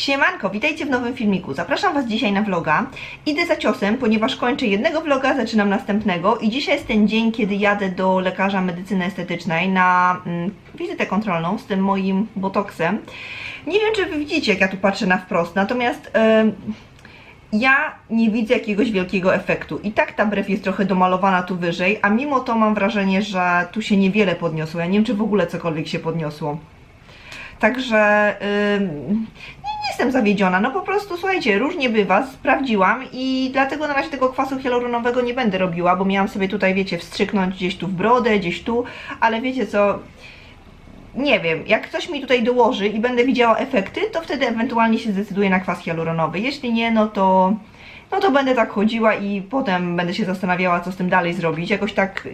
Siemanko, witajcie w nowym filmiku. Zapraszam Was dzisiaj na vloga. Idę za ciosem, ponieważ kończę jednego vloga, zaczynam następnego i dzisiaj jest ten dzień, kiedy jadę do lekarza medycyny estetycznej na mm, wizytę kontrolną z tym moim botoksem. Nie wiem, czy Wy widzicie, jak ja tu patrzę na wprost, natomiast... em, ja nie widzę jakiegoś wielkiego efektu. I tak ta brew jest trochę domalowana tu wyżej, a mimo to mam wrażenie, że tu się niewiele podniosło. Ja nie wiem, czy w ogóle cokolwiek się podniosło. Także nie jestem zawiedziona. No po prostu słuchajcie, różnie bywa, sprawdziłam i dlatego na razie tego kwasu hialuronowego nie będę robiła, bo miałam sobie tutaj, wiecie, wstrzyknąć gdzieś tu w brodę, gdzieś tu, ale wiecie co, nie wiem, jak ktoś mi tutaj dołoży i będę widziała efekty, to wtedy ewentualnie się zdecyduję na kwas hialuronowy. Jeśli nie, no to no to będę tak chodziła i potem będę się zastanawiała, co z tym dalej zrobić. Jakoś tak,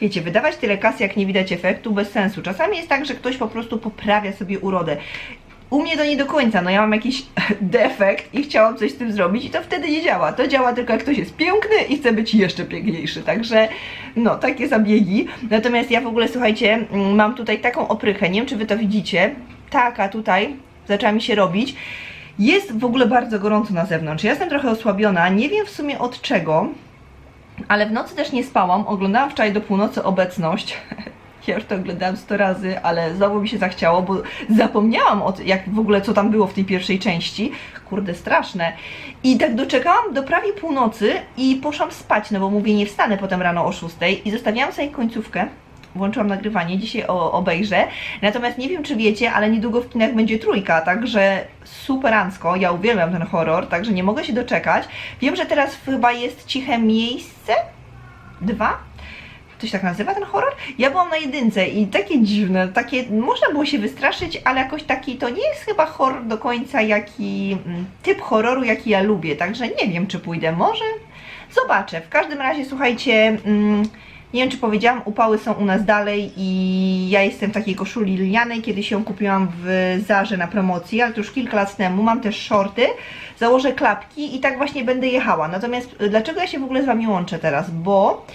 wiecie, wydawać tyle kasy, jak nie widać efektu, bez sensu. Czasami jest tak, że ktoś po prostu poprawia sobie urodę. U mnie to nie do końca, no ja mam jakiś defekt i chciałam coś z tym zrobić i to wtedy nie działa. To działa tylko jak ktoś jest piękny i chce być jeszcze piękniejszy, także no, takie zabiegi. Natomiast ja w ogóle, słuchajcie, mm, mam tutaj taką oprychę, nie wiem czy wy to widzicie, taka tutaj zaczęła mi się robić. Jest w ogóle bardzo gorąco na zewnątrz, ja jestem trochę osłabiona, nie wiem w sumie od czego, ale w nocy też nie spałam, oglądałam wczoraj do północy obecność. Ja już to oglądałam 100 razy, ale znowu mi się zachciało, bo zapomniałam o jak w ogóle co tam było w tej pierwszej części. Kurde, straszne. I tak doczekałam do prawie północy i poszłam spać, no bo mówię, nie wstanę potem rano o 6 i zostawiałam sobie końcówkę. Włączyłam nagrywanie, dzisiaj o, obejrzę. Natomiast nie wiem, czy wiecie, ale niedługo w kinach będzie trójka, także superancko. Ja uwielbiam ten horror, także nie mogę się doczekać. Wiem, że teraz chyba jest ciche miejsce. Dwa? To się tak nazywa ten horror? Ja byłam na jedynce i takie dziwne, takie, można było się wystraszyć, ale jakoś taki, to nie jest chyba horror do końca jaki, mm, typ horroru jaki ja lubię, także nie wiem czy pójdę, może? Zobaczę, w każdym razie słuchajcie, mm, nie wiem czy powiedziałam, upały są u nas dalej i ja jestem w takiej koszuli lnianej, kiedyś ją kupiłam w Zarze na promocji, ale to już kilka lat temu, mam też shorty, założę klapki i tak właśnie będę jechała, natomiast y, dlaczego ja się w ogóle z Wami łączę teraz, bo...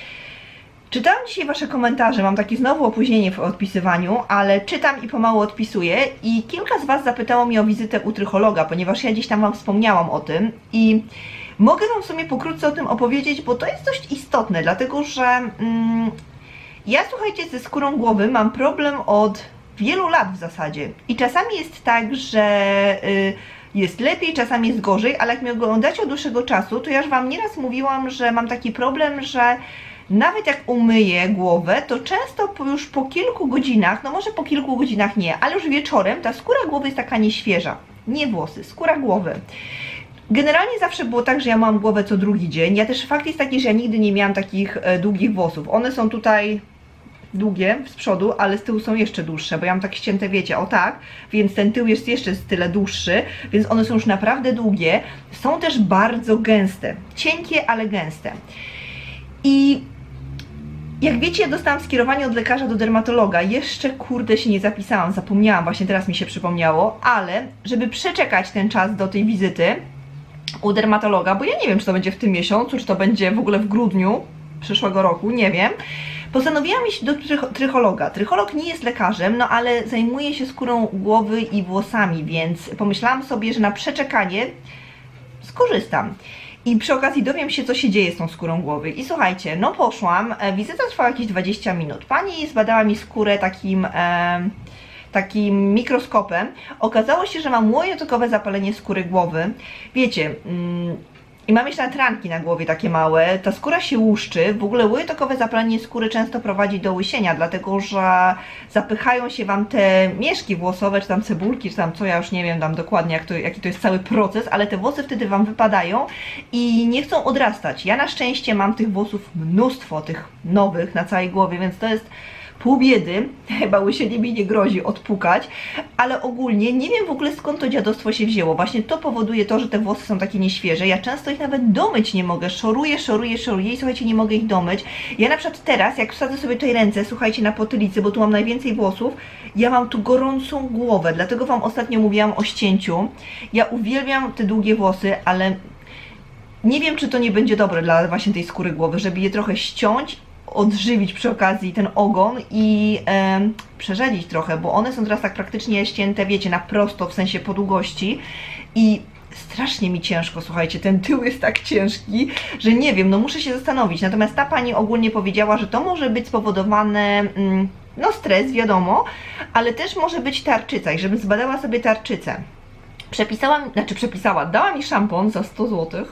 Czytałam dzisiaj Wasze komentarze, mam takie znowu opóźnienie w odpisywaniu, ale czytam i pomału odpisuję i kilka z Was zapytało mnie o wizytę u trychologa, ponieważ ja gdzieś tam Wam wspomniałam o tym i mogę Wam w sumie pokrótce o tym opowiedzieć, bo to jest dość istotne, dlatego że mm, ja słuchajcie ze skórą głowy mam problem od wielu lat w zasadzie. I czasami jest tak, że... Y, jest lepiej, czasami jest gorzej, ale jak mnie oglądacie od dłuższego czasu, to ja już Wam nieraz mówiłam, że mam taki problem, że nawet jak umyję głowę, to często już po kilku godzinach, no może po kilku godzinach nie, ale już wieczorem ta skóra głowy jest taka nieświeża. Nie włosy, skóra głowy. Generalnie zawsze było tak, że ja mam głowę co drugi dzień. Ja też fakt jest taki, że ja nigdy nie miałam takich e, długich włosów. One są tutaj długie z przodu, ale z tyłu są jeszcze dłuższe, bo ja mam tak ścięte, wiecie, o tak, więc ten tył jest jeszcze tyle dłuższy, więc one są już naprawdę długie. Są też bardzo gęste. Cienkie, ale gęste. I jak wiecie, ja dostałam skierowanie od lekarza do dermatologa. Jeszcze kurde się nie zapisałam, zapomniałam, właśnie teraz mi się przypomniało, ale żeby przeczekać ten czas do tej wizyty u dermatologa, bo ja nie wiem, czy to będzie w tym miesiącu, czy to będzie w ogóle w grudniu przyszłego roku, nie wiem. Postanowiłam iść do trych- trychologa. Trycholog nie jest lekarzem, no ale zajmuje się skórą głowy i włosami, więc pomyślałam sobie, że na przeczekanie skorzystam. I przy okazji dowiem się, co się dzieje z tą skórą głowy. I słuchajcie, no poszłam, e, wizyta trwała jakieś 20 minut. Pani zbadała mi skórę takim, e, takim mikroskopem. Okazało się, że mam łojotokowe zapalenie skóry głowy. Wiecie, mm, i mam jeszcze natranki na głowie takie małe, ta skóra się łuszczy, w ogóle łytokowe zapalenie skóry często prowadzi do łysienia, dlatego że zapychają się Wam te mieszki włosowe, czy tam cebulki, czy tam co, ja już nie wiem tam dokładnie jak to, jaki to jest cały proces, ale te włosy wtedy Wam wypadają i nie chcą odrastać. Ja na szczęście mam tych włosów mnóstwo, tych nowych na całej głowie, więc to jest pół biedy, chyba łysienie mi nie grozi odpukać, ale ogólnie nie wiem w ogóle skąd to dziadostwo się wzięło. Właśnie to powoduje to, że te włosy są takie nieświeże. Ja często ich nawet domyć nie mogę. Szoruję, szoruję, szoruję i słuchajcie, nie mogę ich domyć. Ja na przykład teraz, jak wsadzę sobie tutaj ręce, słuchajcie, na potylicy, bo tu mam najwięcej włosów, ja mam tu gorącą głowę, dlatego Wam ostatnio mówiłam o ścięciu. Ja uwielbiam te długie włosy, ale nie wiem, czy to nie będzie dobre dla właśnie tej skóry głowy, żeby je trochę ściąć, odżywić przy okazji ten ogon i em, przerzelić trochę, bo one są teraz tak praktycznie ścięte, wiecie, na prosto, w sensie po długości i strasznie mi ciężko, słuchajcie, ten tył jest tak ciężki, że nie wiem, no muszę się zastanowić. Natomiast ta pani ogólnie powiedziała, że to może być spowodowane, mm, no stres, wiadomo, ale też może być tarczyca i żebym zbadała sobie tarczycę. Przepisała, mi- znaczy przepisała, dała mi szampon za 100 zł,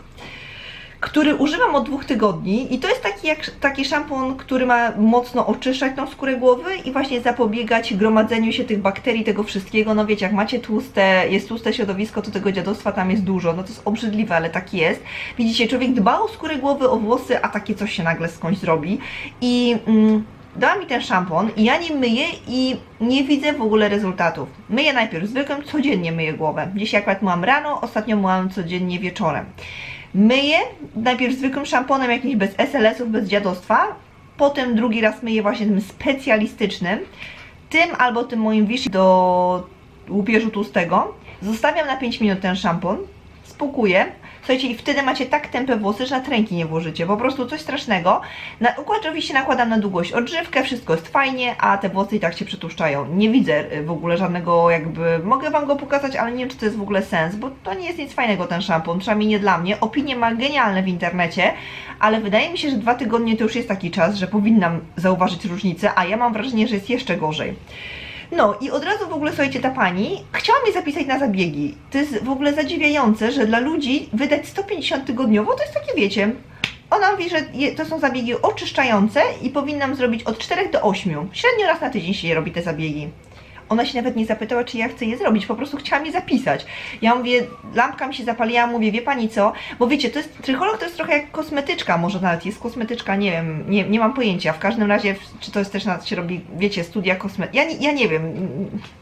który używam od dwóch tygodni i to jest taki, jak, taki szampon, który ma mocno oczyszczać tą skórę głowy i właśnie zapobiegać gromadzeniu się tych bakterii, tego wszystkiego. No wiecie, jak macie tłuste, jest tłuste środowisko, to tego dziadostwa tam jest dużo. No to jest obrzydliwe, ale tak jest. Widzicie, człowiek dba o skórę głowy, o włosy, a takie coś się nagle skądś zrobi. I mm, dała mi ten szampon i ja nim myję i nie widzę w ogóle rezultatów. Myję najpierw zwykłym, codziennie myję głowę. Dzisiaj akurat myłam rano, ostatnio myłam codziennie wieczorem. Myję najpierw zwykłym szamponem, jakimś bez SLS-ów, bez dziadostwa. Potem drugi raz myję właśnie tym specjalistycznym. Tym albo tym moim Vichy do łupieżu tłustego. Zostawiam na 5 minut ten szampon. Spukuję. Słuchajcie, i wtedy macie tak tępe włosy, że na ręki nie włożycie. Po prostu coś strasznego. Na oczywiście nakładam na długość odżywkę, wszystko jest fajnie, a te włosy i tak się przetłuszczają. Nie widzę y, w ogóle żadnego jakby... Mogę Wam go pokazać, ale nie wiem, czy to jest w ogóle sens, bo to nie jest nic fajnego ten szampon, przynajmniej nie dla mnie. Opinie ma genialne w internecie, ale wydaje mi się, że dwa tygodnie to już jest taki czas, że powinnam zauważyć różnicę, a ja mam wrażenie, że jest jeszcze gorzej. No i od razu w ogóle, słuchajcie, ta pani chciała mnie zapisać na zabiegi. To jest w ogóle zadziwiające, że dla ludzi wydać 150 tygodniowo to jest takie, wiecie, ona mówi, że to są zabiegi oczyszczające i powinnam zrobić od 4 do 8. Średnio raz na tydzień się robi te zabiegi. Ona się nawet nie zapytała, czy ja chcę je zrobić, po prostu chciała mnie zapisać. Ja mówię, lampka mi się zapaliła, mówię, wie pani co, bo wiecie, to jest, trycholog to jest trochę jak kosmetyczka, może nawet jest kosmetyczka, nie wiem, nie, nie mam pojęcia. W każdym razie, czy to jest też, się robi, wiecie, studia kosmet... Ja, ja nie wiem,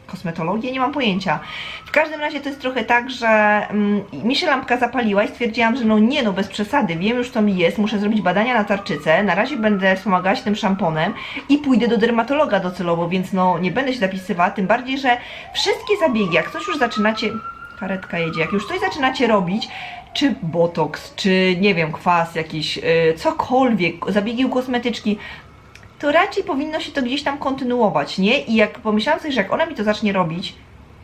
kosmetologię, nie mam pojęcia. W każdym razie to jest trochę tak, że mm, mi się lampka zapaliła i stwierdziłam, że no nie, no bez przesady, wiem już co mi jest, muszę zrobić badania na tarczycę, na razie będę wspomagać tym szamponem i pójdę do dermatologa docelowo, więc no nie będę się zapisywała, tym bardziej, że wszystkie zabiegi, jak coś już zaczynacie, karetka jedzie, jak już coś zaczynacie robić, czy botoks, czy nie wiem, kwas jakiś, yy, cokolwiek, zabiegi kosmetyczki, to raczej powinno się to gdzieś tam kontynuować, nie? I jak pomyślałam sobie, że jak ona mi to zacznie robić,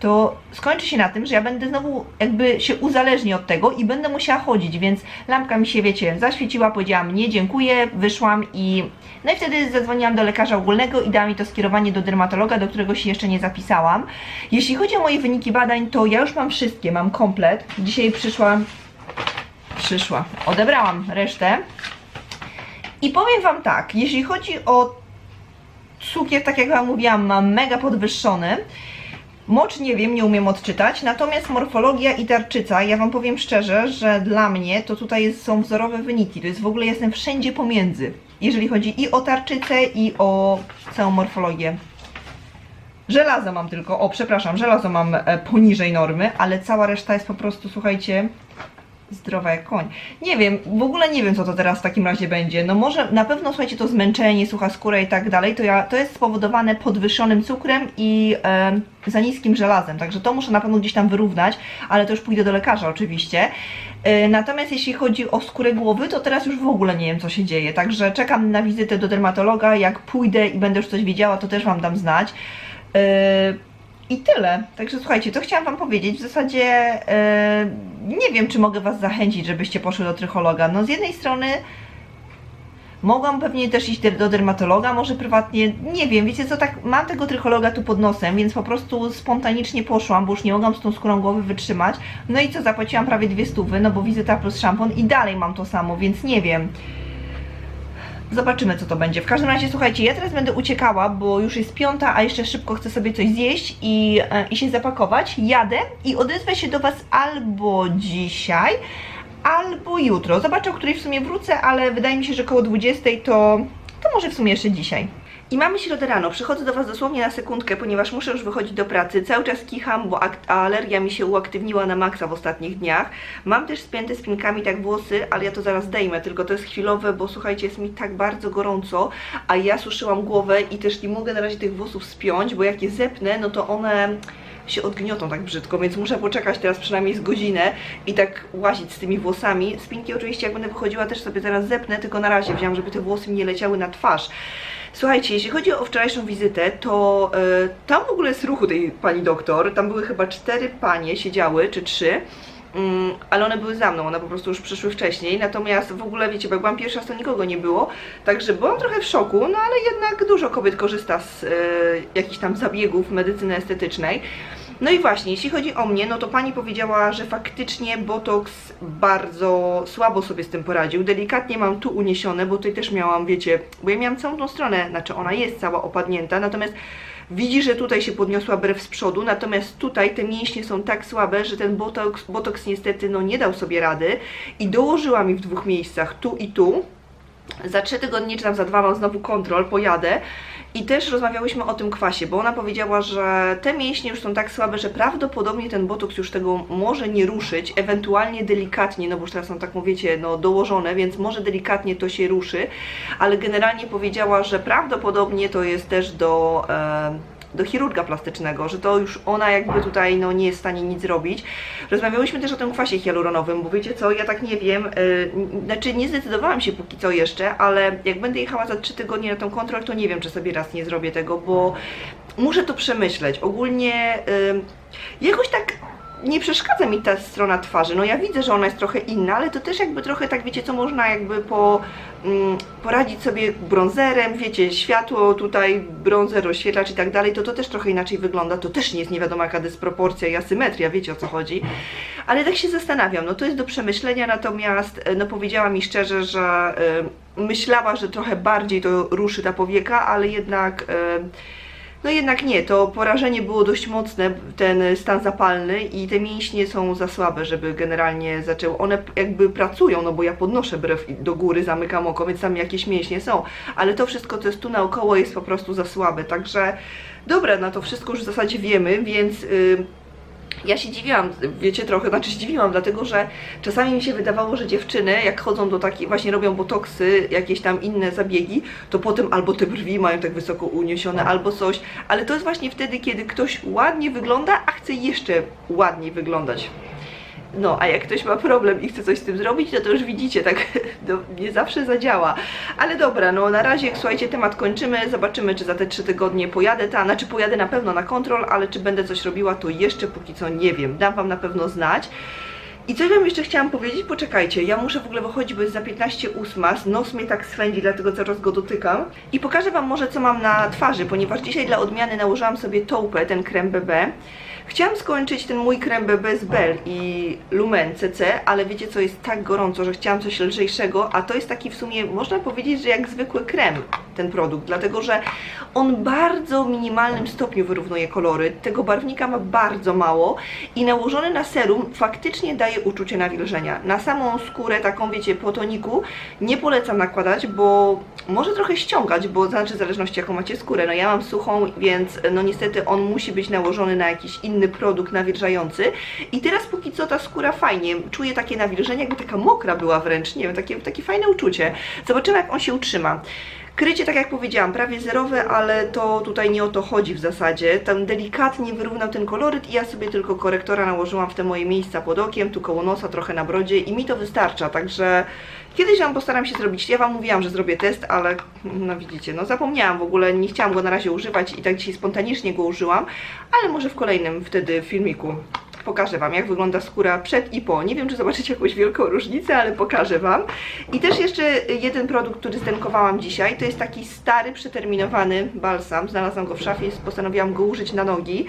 to skończy się na tym, że ja będę znowu jakby się uzależnię od tego i będę musiała chodzić, więc lampka mi się, wiecie, zaświeciła, powiedziałam nie, dziękuję, wyszłam i no i wtedy zadzwoniłam do lekarza ogólnego i dała mi to skierowanie do dermatologa, do którego się jeszcze nie zapisałam. Jeśli chodzi o moje wyniki badań, to ja już mam wszystkie, mam komplet. Dzisiaj przyszła, przyszła, odebrałam resztę. I powiem Wam tak, jeśli chodzi o cukier, tak jak Wam mówiłam, mam mega podwyższony. Mocz nie wiem, nie umiem odczytać, natomiast morfologia i tarczyca, ja Wam powiem szczerze, że dla mnie to tutaj są wzorowe wyniki, to jest w ogóle, jestem wszędzie pomiędzy, jeżeli chodzi i o tarczycę i o całą morfologię. Żelazo mam tylko, o przepraszam, żelazo mam e, poniżej normy, ale cała reszta jest po prostu, słuchajcie, zdrowa jak koń. Nie wiem, w ogóle nie wiem, co to teraz w takim razie będzie. No może na pewno, słuchajcie, to zmęczenie, sucha skóra i tak dalej, to, ja, to jest spowodowane podwyższonym cukrem i e, za niskim żelazem, także to muszę na pewno gdzieś tam wyrównać, ale to już pójdę do lekarza oczywiście. E, natomiast jeśli chodzi o skórę głowy, to teraz już w ogóle nie wiem, co się dzieje, także czekam na wizytę do dermatologa, jak pójdę i będę już coś wiedziała, to też Wam dam znać. E, i tyle. Także słuchajcie, to chciałam Wam powiedzieć. W zasadzie e, nie wiem, czy mogę Was zachęcić, żebyście poszły do trychologa. No z jednej strony mogłam pewnie też iść do dermatologa, może prywatnie, nie wiem, wiecie co, tak mam tego trychologa tu pod nosem, więc po prostu spontanicznie poszłam, bo już nie mogłam z tą skórą głowy wytrzymać. No i co, zapłaciłam prawie dwie stówy, no bo wizyta plus szampon i dalej mam to samo, więc nie wiem. Zobaczymy, co to będzie. W każdym razie, słuchajcie, ja teraz będę uciekała, bo już jest piąta, a jeszcze szybko chcę sobie coś zjeść i, e, i się zapakować. Jadę i odezwę się do Was albo dzisiaj, albo jutro. Zobaczę, o której w sumie wrócę, ale wydaje mi się, że koło 20 to, to może w sumie jeszcze dzisiaj. I mamy środę rano. Przychodzę do Was dosłownie na sekundkę, ponieważ muszę już wychodzić do pracy. Cały czas kicham, bo alergia mi się uaktywniła na maksa w ostatnich dniach. Mam też spięte spinkami tak włosy, ale ja to zaraz zdejmę, tylko to jest chwilowe, bo słuchajcie, jest mi tak bardzo gorąco, a ja suszyłam głowę i też nie mogę na razie tych włosów spiąć, bo jak je zepnę, no to one się odgniotą tak brzydko, więc muszę poczekać teraz przynajmniej z godzinę i tak łazić z tymi włosami. Spinki oczywiście jak będę wychodziła też sobie teraz zepnę, tylko na razie wziąłam, żeby te włosy mi nie leciały na twarz. Słuchajcie, jeśli chodzi o wczorajszą wizytę, to e, tam w ogóle jest ruchu tej pani doktor. Tam były chyba cztery panie, siedziały, czy trzy. Mm, ale one były za mną, one po prostu już przyszły wcześniej. Natomiast w ogóle, wiecie, bo jak byłam pierwsza, to nikogo nie było. Także byłam trochę w szoku, no ale jednak dużo kobiet korzysta z e, jakichś tam zabiegów medycyny estetycznej. No i właśnie, jeśli chodzi o mnie, no to pani powiedziała, że faktycznie Botox bardzo słabo sobie z tym poradził. Delikatnie mam tu uniesione, bo tutaj też miałam, wiecie, bo ja miałam całą tą stronę, znaczy ona jest cała opadnięta, natomiast widzi, że tutaj się podniosła brew z przodu, natomiast tutaj te mięśnie są tak słabe, że ten botox, botox niestety no nie dał sobie rady i dołożyła mi w dwóch miejscach, tu i tu. Za trzy tygodnie, czy tam za dwa mam znowu kontrol, pojadę i też rozmawiałyśmy o tym kwasie, bo ona powiedziała, że te mięśnie już są tak słabe, że prawdopodobnie ten botoks już tego może nie ruszyć, ewentualnie delikatnie, no bo już teraz są tak mówicie, no dołożone, więc może delikatnie to się ruszy, ale generalnie powiedziała, że prawdopodobnie to jest też do... E, do chirurga plastycznego, że to już ona jakby tutaj no, nie jest w stanie nic zrobić. Rozmawiałyśmy też o tym kwasie hialuronowym, bo wiecie co, ja tak nie wiem, yy, znaczy nie zdecydowałam się póki co jeszcze, ale jak będę jechała za 3 tygodnie na tą kontrolę, to nie wiem, czy sobie raz nie zrobię tego, bo muszę to przemyśleć. Ogólnie yy, jakoś tak nie przeszkadza mi ta strona twarzy. No ja widzę, że ona jest trochę inna, ale to też jakby trochę tak, wiecie, co można jakby po, mm, poradzić sobie bronzerem, wiecie, światło tutaj, bronzer, rozświetlacz i tak dalej, to to też trochę inaczej wygląda. To też nie jest nie wiadomo jaka dysproporcja i asymetria, wiecie o co chodzi. Ale tak się zastanawiam, no to jest do przemyślenia, natomiast e, no powiedziała mi szczerze, że y, myślała, że trochę bardziej to ruszy ta powieka, ale jednak... Y, no jednak nie, to porażenie było dość mocne, ten stan zapalny i te mięśnie są za słabe, żeby generalnie zaczęły. One jakby pracują, no bo ja podnoszę brew do góry, zamykam oko, więc tam jakieś mięśnie są, ale to wszystko, co jest tu naokoło jest po prostu za słabe, także dobra, no to wszystko już w zasadzie wiemy, więc... Yy, ja się dziwiłam, wiecie trochę, znaczy zdziwiłam, dlatego że czasami mi się wydawało, że dziewczyny jak chodzą do takiej, właśnie robią botoksy, jakieś tam inne zabiegi, to potem albo te brwi mają tak wysoko uniesione, albo coś, ale to jest właśnie wtedy, kiedy ktoś ładnie wygląda, a chce jeszcze ładniej wyglądać. No, a jak ktoś ma problem i chce coś z tym zrobić, to to już widzicie, tak to nie zawsze zadziała. Ale dobra, no na razie, słuchajcie, temat kończymy, zobaczymy, czy za te trzy tygodnie pojadę ta, znaczy pojadę na pewno na kontrol, ale czy będę coś robiła, to jeszcze póki co nie wiem, dam Wam na pewno znać. I coś Wam jeszcze chciałam powiedzieć, poczekajcie, ja muszę w ogóle wychodzić, bo jest za 15 ósma, nos mnie tak swędzi, dlatego cały czas go dotykam. I pokażę Wam może, co mam na twarzy, ponieważ dzisiaj dla odmiany nałożyłam sobie Taupę, ten krem BB. Chciałam skończyć ten mój krem BB z Bell i Lumen CC, ale wiecie co, jest tak gorąco, że chciałam coś lżejszego, a to jest taki w sumie, można powiedzieć, że jak zwykły krem ten produkt, dlatego że on bardzo minimalnym stopniu wyrównuje kolory, tego barwnika ma bardzo mało i nałożony na serum faktycznie daje uczucie nawilżenia. Na samą skórę, taką wiecie, po toniku nie polecam nakładać, bo może trochę ściągać, bo znaczy w zależności jaką macie skórę. No ja mam suchą, więc no niestety on musi być nałożony na jakiś inny produkt nawilżający i teraz póki co ta skóra fajnie, czuję takie nawilżenie, jakby taka mokra była wręcz, nie wiem, takie, takie fajne uczucie. Zobaczymy jak on się utrzyma. Krycie, tak jak powiedziałam, prawie zerowe, ale to tutaj nie o to chodzi w zasadzie. Tam delikatnie wyrównał ten koloryt i ja sobie tylko korektora nałożyłam w te moje miejsca pod okiem, tu koło nosa, trochę na brodzie i mi to wystarcza, także kiedyś Wam postaram się zrobić, ja Wam mówiłam, że zrobię test, ale no widzicie, no zapomniałam w ogóle, nie chciałam go na razie używać i tak dzisiaj spontanicznie go użyłam, ale może w kolejnym wtedy filmiku pokażę Wam, jak wygląda skóra przed i po. Nie wiem, czy zobaczycie jakąś wielką różnicę, ale pokażę Wam. I też jeszcze jeden produkt, który zdenkowałam dzisiaj, to jest taki stary, przeterminowany balsam. Znalazłam go w szafie, postanowiłam go użyć na nogi.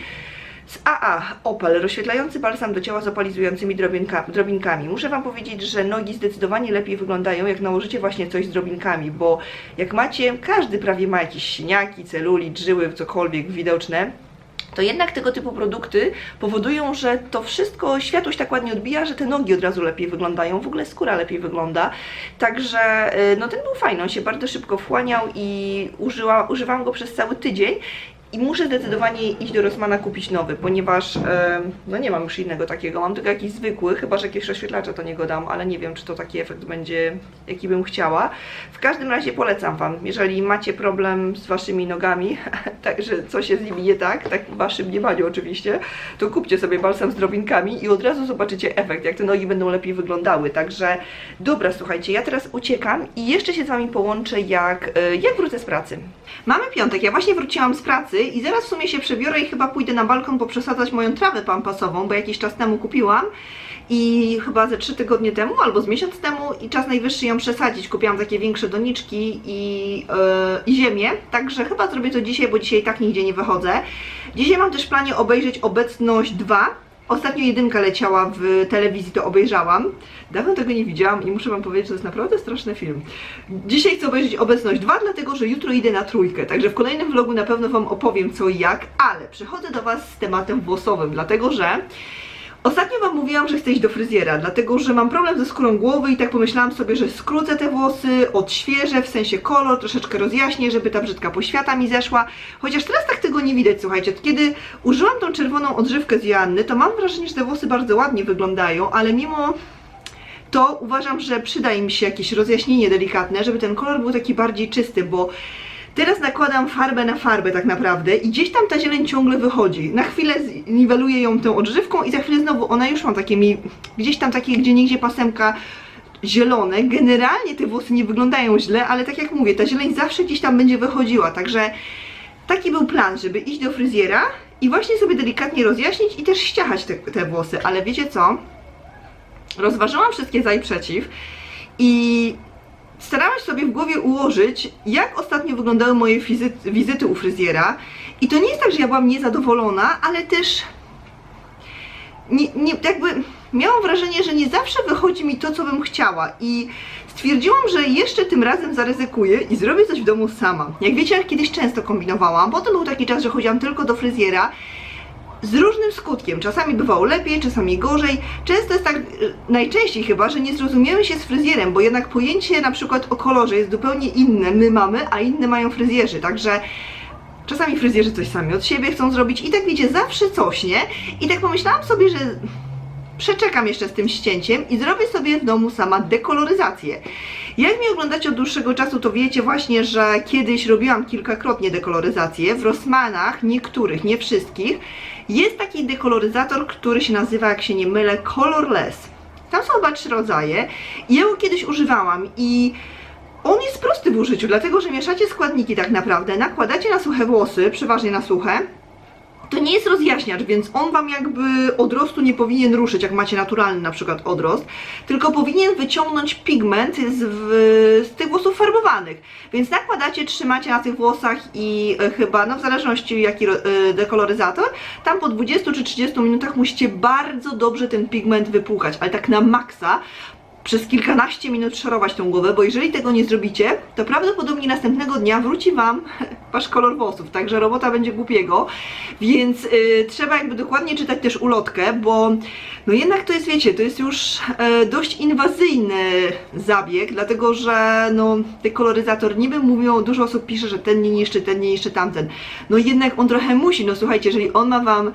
Z AA Opal, rozświetlający balsam do ciała z opalizującymi drobinka, drobinkami. Muszę Wam powiedzieć, że nogi zdecydowanie lepiej wyglądają, jak nałożycie właśnie coś z drobinkami, bo jak macie, każdy prawie ma jakieś siniaki, celulit, żyły, cokolwiek widoczne, to jednak tego typu produkty powodują, że to wszystko światłość tak ładnie odbija, że te nogi od razu lepiej wyglądają, w ogóle skóra lepiej wygląda. Także y, no ten był fajny, on się bardzo szybko wchłaniał i użyła, używałam go przez cały tydzień I muszę zdecydowanie iść do Rossmana kupić nowy, ponieważ no nie mam już innego takiego. Mam tylko jakiś zwykły, chyba że jakieś rozświetlacza to nie go dam, ale nie wiem, czy to taki efekt będzie, jaki bym chciała. W każdym razie polecam Wam, jeżeli macie problem z Waszymi nogami, także coś jest z nimi nie tak, tak w Waszym mniemaniu oczywiście, to kupcie sobie balsam z drobinkami i od razu zobaczycie efekt, jak te nogi będą lepiej wyglądały. Także dobra, słuchajcie, ja teraz uciekam i jeszcze się z Wami połączę, jak, e, jak wrócę z pracy. Mamy piątek, ja właśnie wróciłam z pracy i zaraz w sumie się przebiorę i chyba pójdę na balkon poprzesadzać moją trawę pampasową, bo jakiś czas temu kupiłam i chyba ze trzy tygodnie temu albo z miesiąc temu i czas najwyższy ją przesadzić. Kupiłam takie większe doniczki i, yy, i ziemię, także chyba zrobię to dzisiaj, bo dzisiaj tak nigdzie nie wychodzę. Dzisiaj mam też w planie obejrzeć Obecność 2. Ostatnio jedynka leciała w telewizji, to obejrzałam. Dawno tego nie widziałam i muszę Wam powiedzieć, że to jest naprawdę straszny film. Dzisiaj chcę obejrzeć Obecność 2, dlatego że jutro idę na trójkę, także w kolejnym vlogu na pewno Wam opowiem co i jak, ale przychodzę do Was z tematem włosowym, dlatego że Ostatnio Wam mówiłam, że chcę iść do fryzjera, dlatego że mam problem ze skórą głowy i tak pomyślałam sobie, że skrócę te włosy, odświeżę, w sensie kolor, troszeczkę rozjaśnię, żeby ta brzydka poświata mi zeszła. Chociaż teraz tak tego nie widać, słuchajcie. Kiedy użyłam tą czerwoną odżywkę z Joanny, to mam wrażenie, że te włosy bardzo ładnie wyglądają, ale mimo to uważam, że przyda im się jakieś rozjaśnienie delikatne, żeby ten kolor był taki bardziej czysty, bo Teraz nakładam farbę na farbę tak naprawdę i gdzieś tam ta zieleń ciągle wychodzi. Na chwilę niweluję ją tą odżywką i za chwilę znowu ona już ma takie mi, gdzieś tam takie gdzie nigdzie pasemka zielone. Generalnie te włosy nie wyglądają źle, ale tak jak mówię, ta zieleń zawsze gdzieś tam będzie wychodziła, także taki był plan, żeby iść do fryzjera i właśnie sobie delikatnie rozjaśnić i też ściachać te, te włosy, ale wiecie co? Rozważyłam wszystkie za i przeciw i starałam się sobie w głowie ułożyć, jak ostatnio wyglądały moje wizyty, wizyty u fryzjera. I to nie jest tak, że ja byłam niezadowolona, ale też nie, nie, jakby miałam wrażenie, że nie zawsze wychodzi mi to, co bym chciała. I stwierdziłam, że jeszcze tym razem zaryzykuję i zrobię coś w domu sama. Jak wiecie, jak kiedyś często kombinowałam. Potem był taki czas, że chodziłam tylko do fryzjera z różnym skutkiem. Czasami bywało lepiej, czasami gorzej. Często jest tak, y, najczęściej chyba, że nie zrozumiemy się z fryzjerem, bo jednak pojęcie na przykład o kolorze jest zupełnie inne. My mamy, a inne mają fryzjerzy, także czasami fryzjerzy coś sami od siebie chcą zrobić i tak wiecie, zawsze coś, nie? I tak pomyślałam sobie, że przeczekam jeszcze z tym ścięciem i zrobię sobie w domu sama dekoloryzację. Jak mnie oglądacie od dłuższego czasu, to wiecie właśnie, że kiedyś robiłam kilkakrotnie dekoloryzację. W Rossmanach, niektórych, nie wszystkich, jest taki dekoloryzator, który się nazywa, jak się nie mylę, Colorless. Tam są chyba trzy rodzaje ja go kiedyś używałam i on jest prosty w użyciu, dlatego że mieszacie składniki tak naprawdę, nakładacie na suche włosy, przeważnie na suche, to nie jest rozjaśniacz, więc on Wam jakby odrostu nie powinien ruszyć, jak macie naturalny na przykład odrost, tylko powinien wyciągnąć pigment z, w, z tych włosów farbowanych. Więc nakładacie, trzymacie na tych włosach i e, chyba, no w zależności jaki e, dekoloryzator, tam po 20 czy 30 minutach musicie bardzo dobrze ten pigment wypłukać, ale tak na maksa, przez kilkanaście minut szorować tą głowę, bo jeżeli tego nie zrobicie, to prawdopodobnie następnego dnia wróci Wam Wasz kolor włosów, także robota będzie głupiego, więc y, trzeba jakby dokładnie czytać też ulotkę, bo no jednak to jest, wiecie, to jest już e, dość inwazyjny zabieg, dlatego że no dekoloryzator niby mówią, dużo osób pisze, że ten nie niszczy, ten nie niszczy tamten, no jednak on trochę musi, no słuchajcie, jeżeli on ma Wam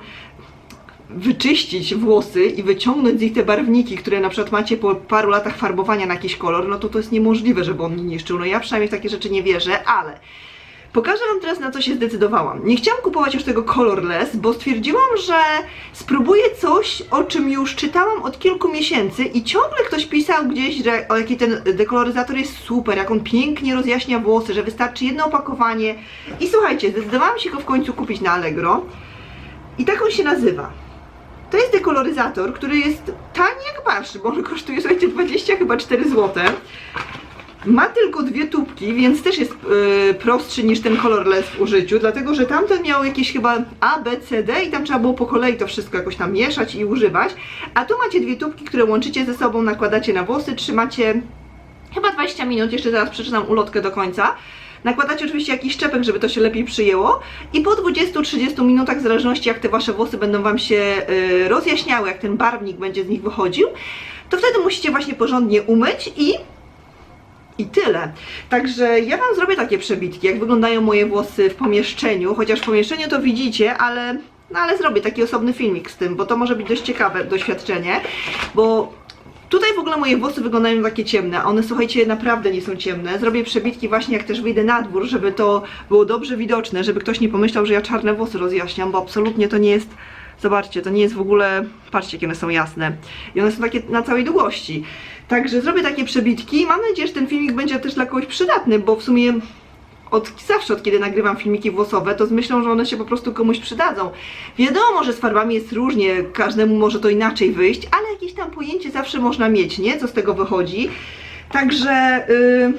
wyczyścić włosy i wyciągnąć z nich te barwniki, które na przykład macie po paru latach farbowania na jakiś kolor, no to to jest niemożliwe, żeby on nie niszczył. No ja przynajmniej w takie rzeczy nie wierzę, ale pokażę Wam teraz na co się zdecydowałam. Nie chciałam kupować już tego Colorless, bo stwierdziłam, że spróbuję coś, o czym już czytałam od kilku miesięcy i ciągle ktoś pisał gdzieś, że o jaki ten dekoloryzator jest super, jak on pięknie rozjaśnia włosy, że wystarczy jedno opakowanie. I słuchajcie, zdecydowałam się go w końcu kupić na Allegro. I tak on się nazywa. To jest dekoloryzator, który jest tani jak barsz, bo on kosztuje, słuchajcie, 20 chyba 4 zł. Ma tylko dwie tubki, więc też jest yy, prostszy niż ten Colorless w użyciu, dlatego że tamten miał jakieś chyba A, B, C, D i tam trzeba było po kolei to wszystko jakoś tam mieszać i używać. A tu macie dwie tubki, które łączycie ze sobą, nakładacie na włosy, trzymacie chyba 20 minut, jeszcze zaraz przeczytam ulotkę do końca. Nakładacie oczywiście jakiś szczepek, żeby to się lepiej przyjęło i po 20-30 minutach, w zależności jak te Wasze włosy będą Wam się y, rozjaśniały, jak ten barwnik będzie z nich wychodził, to wtedy musicie właśnie porządnie umyć i I tyle. Także ja Wam zrobię takie przebitki, jak wyglądają moje włosy w pomieszczeniu, chociaż w pomieszczeniu to widzicie, ale, no ale zrobię taki osobny filmik z tym, bo to może być dość ciekawe doświadczenie, bo tutaj w ogóle moje włosy wyglądają takie ciemne, a one słuchajcie naprawdę nie są ciemne. Zrobię przebitki właśnie jak też wyjdę na dwór, żeby to było dobrze widoczne, żeby ktoś nie pomyślał, że ja czarne włosy rozjaśniam, bo absolutnie to nie jest Zobaczcie, to nie jest w ogóle. Patrzcie, jakie one są jasne. I one są takie na całej długości. Także zrobię takie przebitki. Mam nadzieję, że ten filmik będzie też dla kogoś przydatny, bo w sumie od zawsze, od kiedy nagrywam filmiki włosowe, to z myślą, że one się po prostu komuś przydadzą. Wiadomo, że z farbami jest różnie, każdemu może to inaczej wyjść, ale jakieś tam pojęcie zawsze można mieć, nie? Co z tego wychodzi. Także. Yy...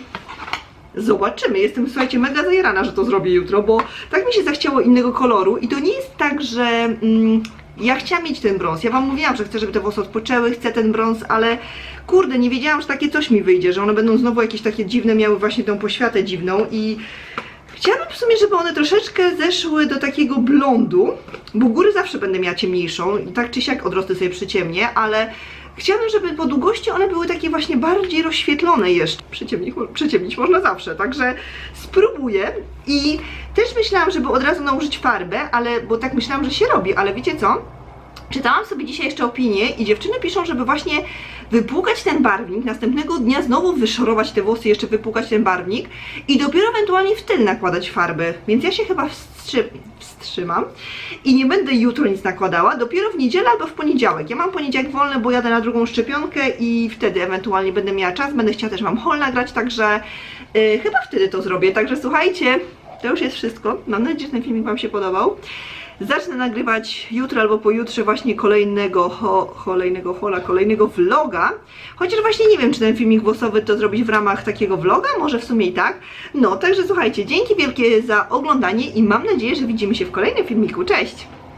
Zobaczymy. Jestem, słuchajcie, mega zajarana, że to zrobię jutro, bo tak mi się zachciało innego koloru i to nie jest tak, że mm, ja chciałam mieć ten brąz. Ja Wam mówiłam, że chcę, żeby te włosy odpoczęły, chcę ten brąz, ale kurde, nie wiedziałam, że takie coś mi wyjdzie, że one będą znowu jakieś takie dziwne, miały właśnie tą poświatę dziwną i Chciałabym w sumie, żeby one troszeczkę zeszły do takiego blondu, bo góry zawsze będę miała ciemniejszą tak czy siak odrosty sobie przyciemnie, ale chciałabym, żeby po długości one były takie właśnie bardziej rozświetlone jeszcze. Przyciemnić, przyciemnić można zawsze, także spróbuję i też myślałam, żeby od razu nałożyć farbę, ale, bo tak myślałam, że się robi, ale wiecie co? Czytałam sobie dzisiaj jeszcze opinię i dziewczyny piszą, żeby właśnie wypłukać ten barwnik, następnego dnia znowu wyszorować te włosy, jeszcze wypłukać ten barwnik i dopiero ewentualnie wtedy nakładać farbę. Więc ja się chyba wstrzy wstrzymam i nie będę jutro nic nakładała, dopiero w niedzielę albo w poniedziałek. Ja mam poniedziałek wolny, bo jadę na drugą szczepionkę i wtedy ewentualnie będę miała czas, będę chciała też Wam haul nagrać, także yy, chyba wtedy to zrobię. Także słuchajcie, to już jest wszystko. Mam nadzieję, że ten filmik Wam się podobał. Zacznę nagrywać jutro albo pojutrze właśnie kolejnego, ho, kolejnego hola, kolejnego vloga. Chociaż właśnie nie wiem, czy ten filmik głosowy to zrobić w ramach takiego vloga, może w sumie i tak. No, także słuchajcie, dzięki wielkie za oglądanie i mam nadzieję, że widzimy się w kolejnym filmiku. Cześć!